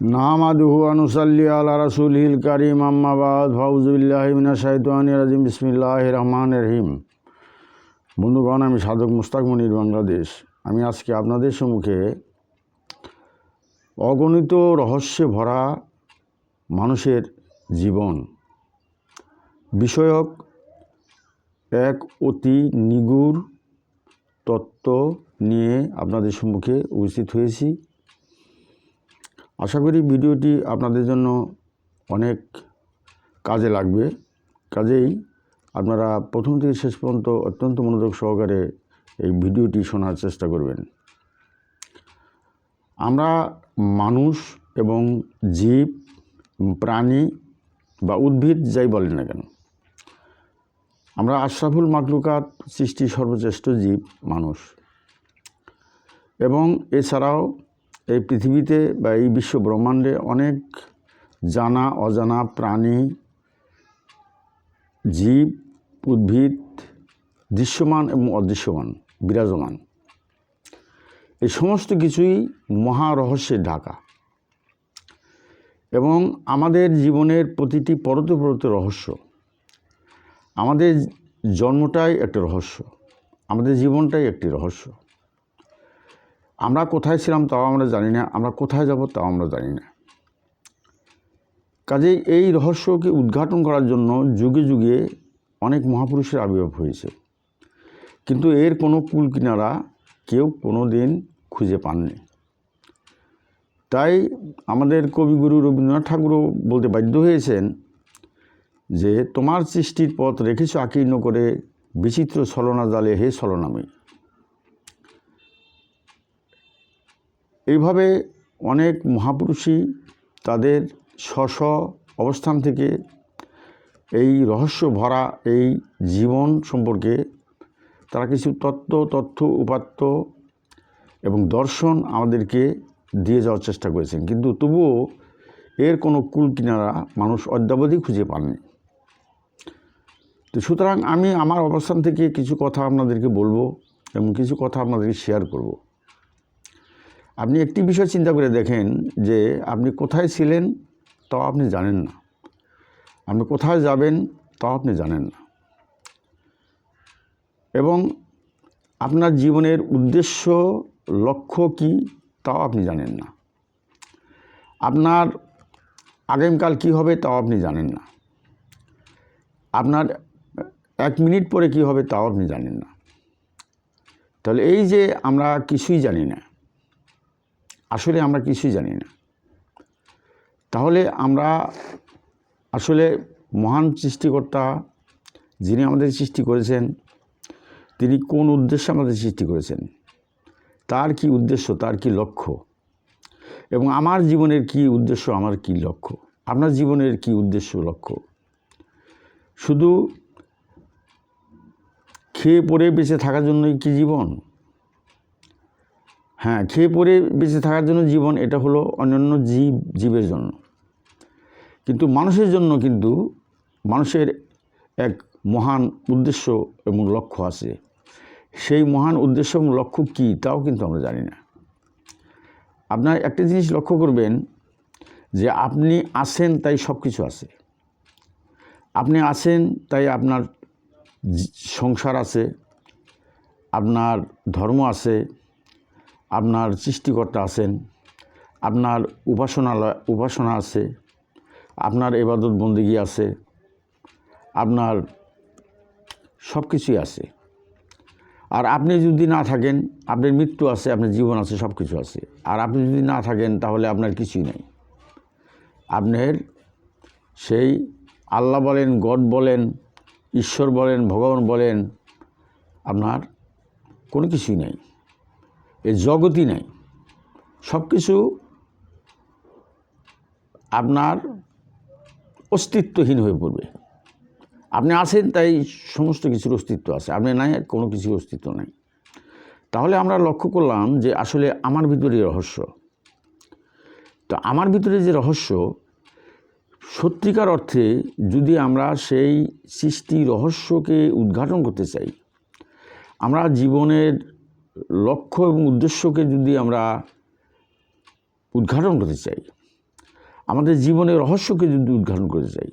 নামাদুহু আনুসাল্লি আলা রাসুলহিল কারিম আম্মাবাদ ফাউজুবিল্লাহিমিনা শাহিদানি রাজিম বিসমিল্লাহ রহমান রহিম। বন্ধুগণ, আমি সাধক মুস্তাক মনির বাংলাদেশ। আমি আজকে আপনাদের সম্মুখে অগণিত রহস্যে ভরা মানুষের জীবন বিষয়ক এক অতি নিগুড় তত্ত্ব নিয়ে আপনাদের সম্মুখে উপস্থিত হয়েছি। আশা করি ভিডিওটি আপনাদের জন্য অনেক কাজে লাগবে। কাজেই আপনারা প্রথম থেকে শেষ পর্যন্ত অত্যন্ত মনোযোগ সহকারে এই ভিডিওটি শোনার চেষ্টা করবেন। আমরা মানুষ এবং জীব, প্রাণী বা উদ্ভিদ যাই বলেন না কেন, আমরা আশরাফুল মাকলুকাত সৃষ্টি সর্বশ্রেষ্ঠ জীব, মানুষ। এবং এছাড়াও এই পৃথিবীতে বা এই বিশ্ব ব্রহ্মাণ্ডে অনেক জানা, অজানা প্রাণী, জীব, উদ্ভিদ দৃশ্যমান এবং অদৃশ্যমান, বিরাজমান। এই সমস্ত কিছুই মহারহস্যের ঢাকা। এবং আমাদের জীবনের প্রতিটি পরতে পরতে রহস্য, আমাদের জন্মটাই একটা রহস্য, আমাদের জীবনটাই একটি রহস্য। আমরা কোথায় ছিলাম তাও আমরা জানি না, আমরা কোথায় যাব তাও আমরা জানি না। কাজেই এই রহস্যকে উদ্ঘাটন করার জন্য যুগে যুগে অনেক মহাপুরুষের আবির্ভাব হয়েছে। কিন্তু এর কোনো কুল কিনারা কেউ কোনো দিন খুঁজে পাননি। তাই আমাদের কবিগুরু রবীন্দ্রনাথ ঠাকুরও বলতে বাধ্য হয়েছেন যে, তোমার সৃষ্টির পথ রেখেছ আকীর্ণ করে, বিচিত্র ছলনা জালে হে ছলনাময়ী। এইভাবে অনেক মহাপুরুষই তাদের স্ব অবস্থান থেকে এই রহস্য ভরা এই জীবন সম্পর্কে তারা কিছু তত্ত্ব, তথ্য, উপাত্ত এবং দর্শন আমাদেরকে দিয়ে যাওয়ার চেষ্টা করেছেন। কিন্তু তবুও এর কোনো কুল কিনারা মানুষ অদ্যাবধি খুঁজে পাননি। তো সুতরাং আমি আমার অবস্থান থেকে কিছু কথা আপনাদেরকে বলব এবং কিছু কথা আপনাদেরকে শেয়ার করব। আপনি একটি বিষয় চিন্তা করে দেখেন যে আপনি কোথায় ছিলেন তাও আপনি জানেন না। আপনি কোথায় যাবেন তাও আপনি জানেন না। এবং আপনার জীবনের উদ্দেশ্য, লক্ষ্য কি তাও আপনি জানেন না। আপনার আগামীকাল কী হবে তাও আপনি জানেন না। আপনার এক মিনিট পরে কী হবে তাও আপনি জানেন না। তাহলে এই যে আমরা কিছুই জানি না আসলে আমরা কিছুই জানি না। তাহলে আমরা আসলে মহান সৃষ্টিকর্তা যিনি আমাদের সৃষ্টি করেছেন, তিনি কোন উদ্দেশ্যে আমাদের সৃষ্টি করেছেন? তার কি উদ্দেশ্য, তার কি লক্ষ্য? এবং আমার জীবনের কি উদ্দেশ্য, আমার কি লক্ষ্য? আপনার জীবনের কি উদ্দেশ্য, লক্ষ্য? শুধু খেয়ে পরে বেঁচে থাকার জন্যই কি জীবন? হ্যাঁ খেয়ে পরে বেঁচে থাকার জন্য জীবন এটা হলো অন্যান্য জীব, জীবের জন্য। কিন্তু মানুষের জন্য কিন্তু মানুষের এক মহান উদ্দেশ্য এবং লক্ষ্য আছে। সেই মহান উদ্দেশ্য এবং লক্ষ্য কী তাও কিন্তু আমরা জানি না। আপনার একটা জিনিস লক্ষ্য করবেন যে আপনি আছেন তাই সব কিছু আছে। আপনি আছেন তাই আপনার সংসার আছে, আপনার ধর্ম আছে আপনার সৃষ্টিকর্তা আছেন, আপনার উপাসনালয়, উপাসনা আছে, আপনার এবাদত বন্দিগি আছে, আপনার সব কিছুই আছে। আর আপনি যদি না থাকেন, আপনার মৃত্যু আছে, আপনার জীবন আছে, সব কিছু আছে। আর আপনি যদি না থাকেন, তাহলে আপনার কিছুই নেই। আপনার সেই আল্লাহ বলেন, গড বলেন, ঈশ্বর বলেন, ভগবান বলেন, আপনার কোনো কিছুই নেই। এ জগতই নাই। সব কিছু আপনার অস্তিত্বহীন হয়ে পড়বে। আপনি আছেন তাই সমস্ত কিছুর অস্তিত্ব আছে। আপনি নাই, আর কোনো কিছুর অস্তিত্ব নাই। তাহলে আমরা লক্ষ্য করলাম যে আসলে আমার ভিতরে রহস্য। তো আমার ভিতরে যে রহস্য, সত্যিকার অর্থে যদি আমরা সেই সৃষ্টি রহস্যকে উদ্ঘাটন করতে চাই, আমরা জীবনের লক্ষ্য এবং উদ্দেশ্যকে যদি আমরা উদ্ঘাটন করতে চাই, আমাদের জীবনের রহস্যকে যদি উদ্ঘাটন করতে চাই,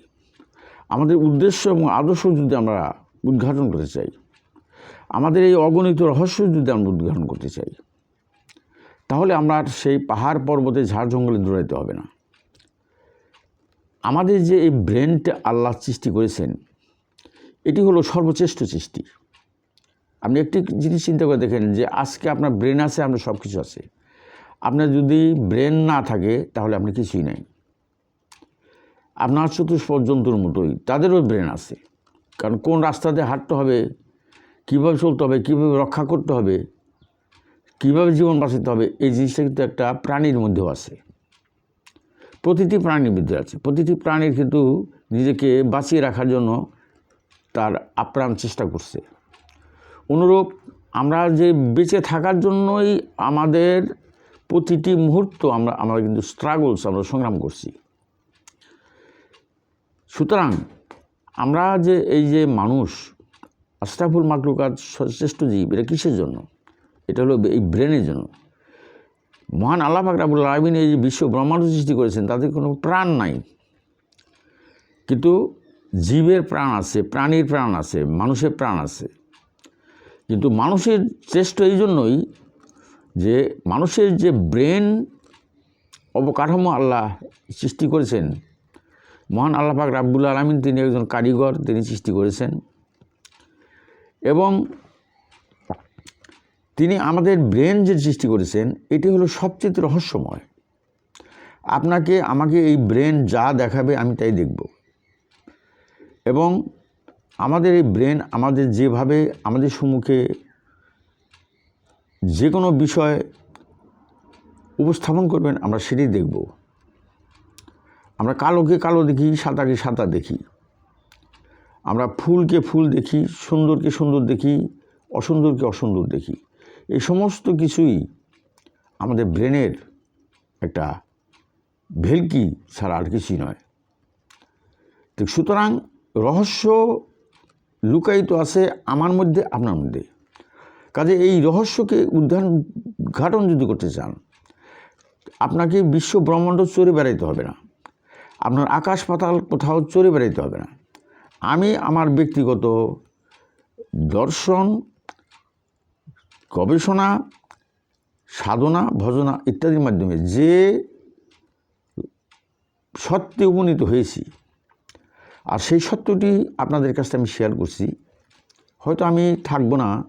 আমাদের উদ্দেশ্য এবং আদর্শ যদি আমরা উদ্ঘাটন করতে চাই, আমাদের এই অগণিত রহস্য যদি আমরা উদ্ঘাটন করতে চাই, তাহলে আমরা সেই পাহাড় পর্বতে ঝাড় জঙ্গলে দৌড়াইতে হবে না। আমাদের যে এই ব্রেনটা আল্লাহ সৃষ্টি করেছেন, এটি হলো সর্বশ্রেষ্ঠ সৃষ্টি। আপনি একটি জিনিস চিন্তা করে দেখেন যে আজকে আপনার ব্রেন আছে, আপনার সব কিছু আছে। আপনার যদি ব্রেন না থাকে, তাহলে আপনি কিছুই নাই। আপনার চতুষ্পদ জন্তুর মতোই, তাদেরও ব্রেন আছে। কারণ কোন রাস্তা দিয়ে হাঁটতে হবে, কীভাবে চলতে হবে, কীভাবে রক্ষা করতে হবে, কীভাবে জীবন বাঁচাতে হবে, এই জিনিসটা কিন্তু একটা প্রাণীর মধ্যেও আছে। প্রতিটি প্রাণীর মধ্যে আছে। প্রতিটি প্রাণীর কিন্তু নিজেকে বাঁচিয়ে রাখার জন্য তার আপ্রাণ চেষ্টা করছে। অনুরূপ আমরা যে বেঁচে থাকার জন্যই আমাদের প্রতিটি মুহূর্ত আমরা আমরা কিন্তু স্ট্রাগলস আমরা সংগ্রাম করছি। সুতরাং আমরা যে এই যে মানুষ, আস্তাফুল মাকলুকাত শ্রেষ্ঠ জীব, এটা কিসের জন্য? এটা হলো এই ব্রেনের জন্য। মহান আল্লাহ ফাকরাবুল আলমিন এই যে বিশ্ব ব্রহ্মাণ্ড সৃষ্টি করেছেন তাদের কোনো প্রাণ নাই। কিন্তু জীবের প্রাণ আছে, প্রাণীর প্রাণ আছে, মানুষের প্রাণ আছে। কিন্তু মানুষের শ্রেষ্ঠ এই জন্যই যে মানুষের যে ব্রেন অবকাঠামো আল্লাহ সৃষ্টি করেছেন, মহান আল্লাহ পাক রাব্বুল আলমিন তিনি একজন কারিগর, তিনি সৃষ্টি করেছেন। এবং তিনি আমাদের ব্রেন যে সৃষ্টি করেছেন, এটি হলো সবচেয়ে রহস্যময়। আপনাকে, আমাকে এই ব্রেন যা দেখাবে আমি তাই দেখব। এবং আমাদের এই ব্রেন আমাদের যেভাবে, আমাদের সম্মুখে যে কোনো বিষয় উপস্থাপন করবেন, আমরা সেটাই দেখব। আমরা কালোকে কালো দেখি, সাদাকে সাদা দেখি। আমরা ফুলকে ফুল দেখি, সুন্দরকে সুন্দর দেখি, অসুন্দরকে অসুন্দর দেখি। এই সমস্ত কিছুই আমাদের ব্রেনের একটা ভেলকি ছাড়া আর কিছুই নয়। তো সুতরাং রহস্য লুকায়িত আছে আমার মধ্যে, আপনার মধ্যে। কাজে এই রহস্যকে উদ্ধারণ ঘাটন যদি করতে চান, আপনাকে বিশ্ব ব্রহ্মাণ্ড চড়ে বেড়াইতে হবে না। আপনার আকাশ পাতাল কোথাও চড়ে বেড়াইতে হবে না। আমি আমার ব্যক্তিগত দর্শন, গবেষণা, সাধনা, ভজনা ইত্যাদির মাধ্যমে যে সত্যে উপনীত হয়েছি আর সেই সত্যটি আপনাদের কাছে আমি শেয়ার করছি। হয়তো আমি থাকব না।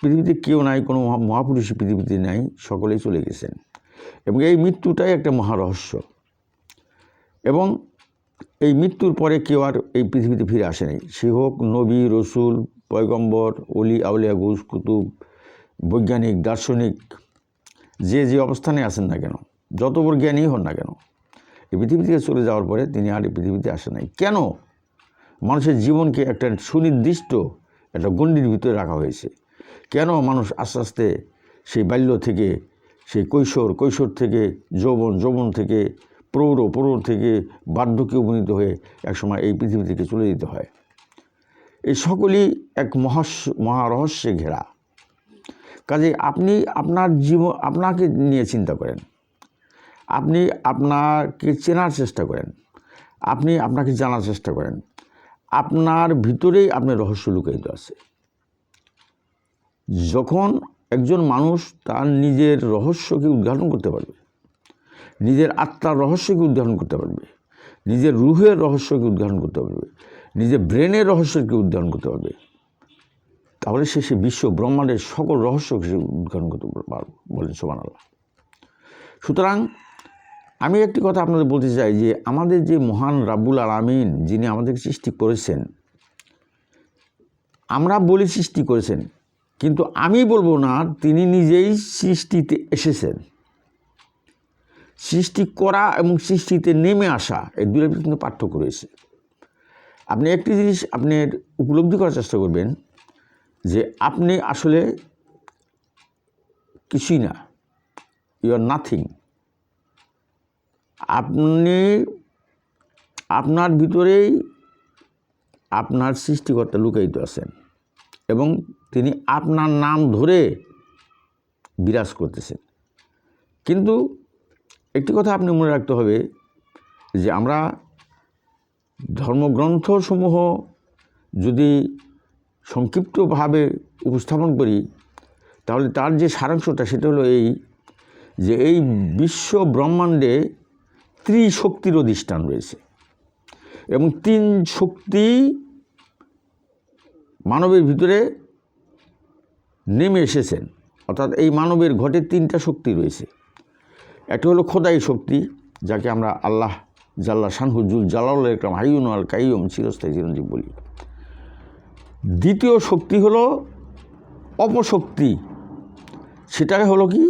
পৃথিবীতে কেউ নাই, কোনো মহা- মহাপুরুষ পৃথিবীতে নাই, সকলেই চলে গেছেন। এবং এই মৃত্যুটাই একটা মহারহস্য। এবং এই মৃত্যুর পরে কেউ আর এই পৃথিবীতে ফিরে আসে নাই। সে হোক নবী, রসুল, পয়গম্বর অলি আউলিয়া গুস কুতুব, বৈজ্ঞানিক, দার্শনিক, যে যে অবস্থানে আছেন না কেন, যত বড় জ্ঞানী হন না কেন এই পৃথিবী থেকে চলে যাওয়ার পরে তিনি আর এই পৃথিবীতে আসে নাই। কেন? মানুষের জীবনকে একটা সুনির্দিষ্ট একটা গণ্ডির ভিতরে রাখা হয়েছে। কেন মানুষ আস্তে আস্তে সেই বাল্য থেকে, সেই কৈশোর কৈশোর থেকে, যৌবন যৌবন থেকে, প্রৌঢ় প্রৌঢ় থেকে বার্ধক্যে উপনীত হয়ে একসময় এই পৃথিবী থেকে চলে যেতে হয়। এই সকলই এক মহাস্য মহারহস্যে ঘেরা। কাজে আপনি আপনার জীবন, আপনাকে নিয়ে চিন্তা করেন। আপনি আপনাকে চেনার চেষ্টা করেন। আপনি আপনাকে জানার চেষ্টা করেন। আপনার ভিতরেই আপনার রহস্য লুকায়িত আছে। যখন একজন মানুষ তার নিজের রহস্যকে উদ্ঘাটন করতে পারবে, নিজের আত্মার রহস্যকে উদ্ঘাটন করতে পারবে, নিজের রুহের রহস্যকে উদ্ঘাটন করতে পারবে, নিজের ব্রেনের রহস্যকে উদ্ঘাটন করতে পারবে, তাহলে সে সে বিশ্ব ব্রহ্মাণ্ডের সকল রহস্যকে সে উদ্ঘাটন করতে পারবে বলেন সোমান আল্লাহ সুতরাং আমি একটি কথা আপনাদের বলতে চাই যে আমাদের যে মহান রাব্বুল আলামিন, যিনি আমাদেরকে সৃষ্টি করেছেন, আমরা বলি সৃষ্টি করেছেন, কিন্তু আমি বলব না, তিনি নিজেই সৃষ্টিতে এসেছেন। সৃষ্টি করা এবং সৃষ্টিতে নেমে আসা এই দুটোর কিন্তু পার্থক্য রয়েছে। আপনি একটি জিনিস আপনি উপলব্ধি করার চেষ্টা করবেন যে আপনি আসলে কিছুই না ইউ আর নাথিং আপনি আপনার ভিতরেই আপনার সৃষ্টিকর্তা লুকায়িত আছেন এবং তিনি আপনার নাম ধরে বিরাজ করতেছেন। কিন্তু একটি কথা আপনি মনে রাখতে হবে যে আমরা ধর্মগ্রন্থসমূহ যদি সংক্ষিপ্তভাবে উপস্থাপন করি, তাহলে তার যে সারাংশটা সেটা হলো এই যে এই বিশ্ব ব্রহ্মাণ্ডে ত্রিশক্তির অধিষ্ঠান রয়েছে। এবং তিন শক্তি মানবের ভিতরে নেমে এসেছেন। অর্থাৎ এই মানবের ঘটে তিনটা শক্তি রয়েছে। একটি হলো খোদাই শক্তি, যাকে আমরা আল্লাহ জাল্লা শানহুজুল জালাউল ইকরাম হাইউন আল কাইয়ম চিরস্থায়ী চিরঞ্জীব বলি। দ্বিতীয় শক্তি হলো অপশক্তি সেটা হলো কি?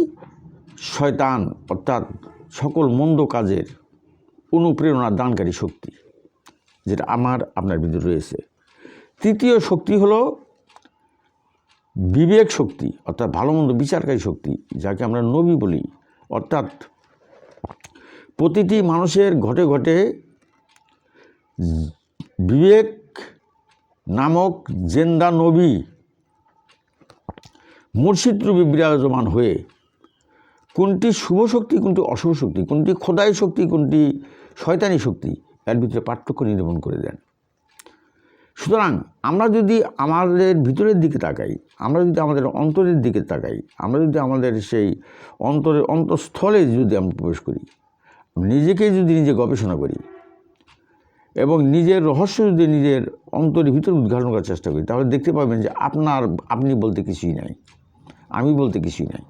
শয়তান, অর্থাৎ সকল মন্দ কাজের অনুপ্রেরণা দানকারী শক্তি, যেটা আমার, আপনার ভিতরে রয়েছে। তৃতীয় শক্তি হলো বিবেক শক্তি, অর্থাৎ ভালো মন্দ বিচারকারী শক্তি, যাকে আমরা নবী বলি। অর্থাৎ প্রতিটি মানুষের ঘটে ঘটে বিবেক নামক জেন্দা নবী মুর্শিদ রূপে বিরাজমান হয়ে, কোনটি শুভ শক্তি, কোনটি অশুভ শক্তি, কোনটি খোদাই শক্তি, কোনটি শয়তানি শক্তি এর ভিতরে পার্থক্য নিরূপণ করে দেন। সুতরাং আমরা যদি আমাদের ভিতরের দিকে তাকাই, আমরা যদি আমাদের অন্তরের দিকে তাকাই, আমরা যদি আমাদের সেই অন্তরের অন্তঃস্থলে যদি আমরা প্রবেশ করি, নিজেকে যদি নিজে গবেষণা করি এবং নিজের রহস্য যদি নিজের অন্তরের ভিতরে উদ্ঘাটন করার চেষ্টা করি, তাহলে দেখতে পাবেন যে আপনার, আপনি বলতে কিছুই নাই, আমি বলতে কিছুই নাই।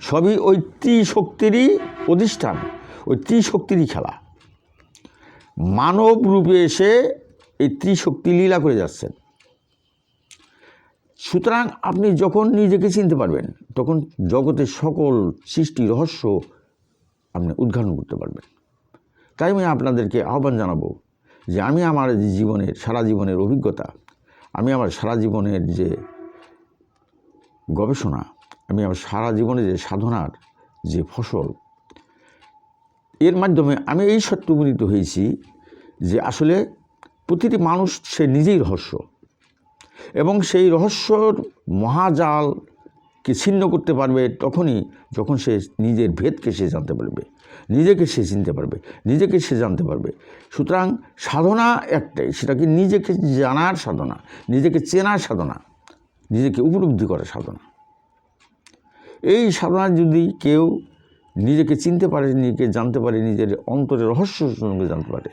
সবই ওই ত্রিশক্তিরই অধিষ্ঠান। ওই ত্রিশক্তিরই খেলা। মানব রূপে এসে এই ত্রিশক্তি লীলা করে যাচ্ছেন। সুতরাং আপনি যখন নিজেকে চিনতে পারবেন, তখন জগতের সকল সৃষ্টি রহস্য আপনি উদ্ঘাটন করতে পারবেন। তাই আমি আপনাদেরকে আহ্বান জানাব যে আমি আমার জীবনের, সারা জীবনের অভিজ্ঞতা, আমি আমার সারা জীবনের যে গবেষণা, আমি আমার সারা জীবনে যে সাধনার যে ফসল এর মাধ্যমে আমি এই সত্য উপনীত হয়েছি যে আসলে প্রতিটি মানুষ সে নিজেই রহস্য। এবং সেই রহস্যর মহাজালকে ছিন্ন করতে পারবে তখনই যখন সে নিজের ভেদকে সে জানতে পারবে, নিজেকে সে চিনতে পারবে, নিজেকে সে জানতে পারবে। সুতরাং সাধনা একটাই সেটা কি নিজেকে জানার সাধনা, নিজেকে চেনার সাধনা, নিজেকে উপলব্ধি করার সাধনা। এই সাধনা যদি কেউ নিজেকে চিনতে পারে, নিজেকে জানতে পারে, নিজের অন্তরের রহস্য জানতে পারে,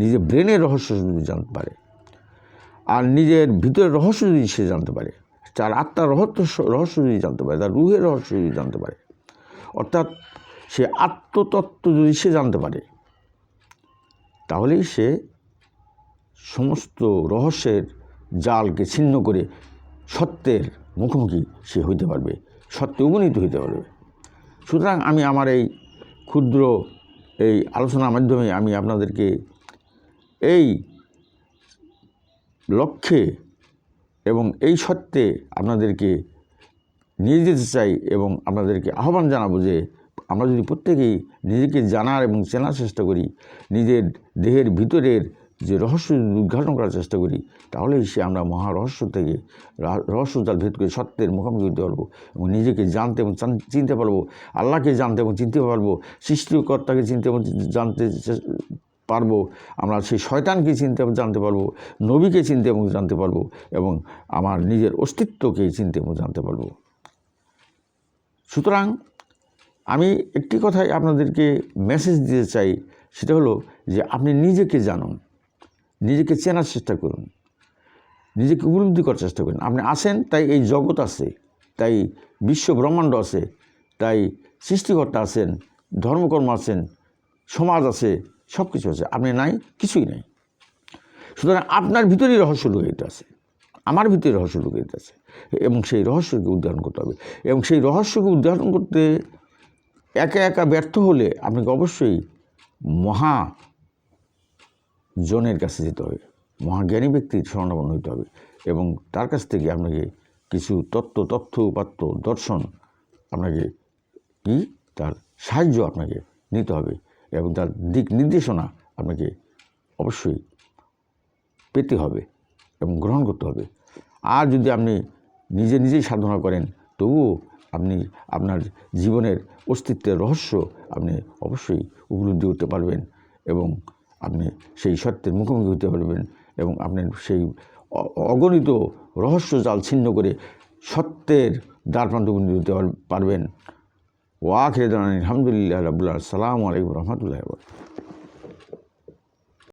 নিজের ব্রেনের রহস্য জানতে পারে, আর নিজের ভিতরের রহস্য যদি সে জানতে পারে, তার আত্মার রহস্য রহস্য যদি জানতে পারে, তার রুহের রহস্য যদি জানতে পারে, অর্থাৎ সে আত্মতত্ত্ব যদি সে জানতে পারে, তাহলেই সে সমস্ত রহস্যের জালকে ছিন্ন করে সত্যের মুখোমুখি সে হইতে পারবে, সত্যে উপনীত হইতে পারবে। সুতরাং আমি আমার এই ক্ষুদ্র এই আলোচনার মাধ্যমে আমি আপনাদেরকে এই লক্ষ্যে এবং এই সত্ত্বে আপনাদেরকে নিয়ে যেতে চাই এবং আপনাদেরকে আহ্বান জানাব যে আমরা যদি প্রত্যেকেই নিজেকে জানার এবং চেনার চেষ্টা করি, নিজের দেহের ভিতরের যে রহস্য উদ্ঘাটন করার চেষ্টা করি, তাহলেই সে আমরা মহা রহস্য থেকে রা- রহস্যজাল ভেদ করে সত্যের মুখোমুখি হতে পারব এবং নিজেকে জানতে এবং চিনতে পারব, আল্লাহকে জানতে এবং চিনতে পারব, সৃষ্টিকর্তাকে চিনতে এবং জানতে পারব, আমরা সেই শয়তানকে চিনতে এবং জানতে পারব, নবীকে চিনতে এবং জানতে পারব এবং আমার নিজের অস্তিত্বকে চিনতে এবং জানতে পারব। সুতরাং আমি একটি কথাই আপনাদেরকে মেসেজ দিতে চাই, সেটা হলো যে আপনি নিজেকে জানুন। নিজেকে চেনার চেষ্টা করুন। নিজেকে উপলব্ধি করার চেষ্টা করুন। আপনি আসেন তাই এই জগৎ আছে, তাই বিশ্ব ব্রহ্মাণ্ড আছে, তাই সৃষ্টিকর্তা আছেন, ধর্মকর্ম আছেন, সমাজ আছে সব কিছু আছে। আপনি নাই, কিছুই নাই। সুতরাং আপনার ভিতরেই রহস্য লুকিয়ে আছে। আমার ভিতরে রহস্য লুকিয়ে আছে। এবং সেই রহস্যকে উদ্ঘাটন করতে হবে। এবং সেই রহস্যকে উদ্ঘাটন করতে একা একা ব্যর্থ হলে আপনাকে অবশ্যই মহা জনের কাছে যেতে হবে, মহাজ্ঞানী ব্যক্তির স্বর্ণাপন্ন হইতে হবে এবং তার কাছ থেকে আপনাকে কিছু তত্ত্ব, তথ্য, উপাত্ত, দর্শন আপনাকে কি? তার সাহায্য আপনাকে নিতে হবে এবং তার দিক নির্দেশনা আপনাকে অবশ্যই পেতে হবে এবং গ্রহণ করতে হবে। আর যদি আপনি নিজে নিজেই সাধনা করেন, তবুও আপনি আপনার জীবনের অস্তিত্বের রহস্য আপনি অবশ্যই উপলব্ধি করতে পারবেন এবং আপনি সেই সত্যের মুখোমুখি হতে পারবেন এবং আপনার সেই অগণিত রহস্য জাল ছিন্ন করে সত্যের দ্বারপ্রান্ত পার- পারবেন। ওয়াখির আলহামদুলিল্লাহ রাবুল্লাহ সালাম আলাইকুম রহমতুল্লাহ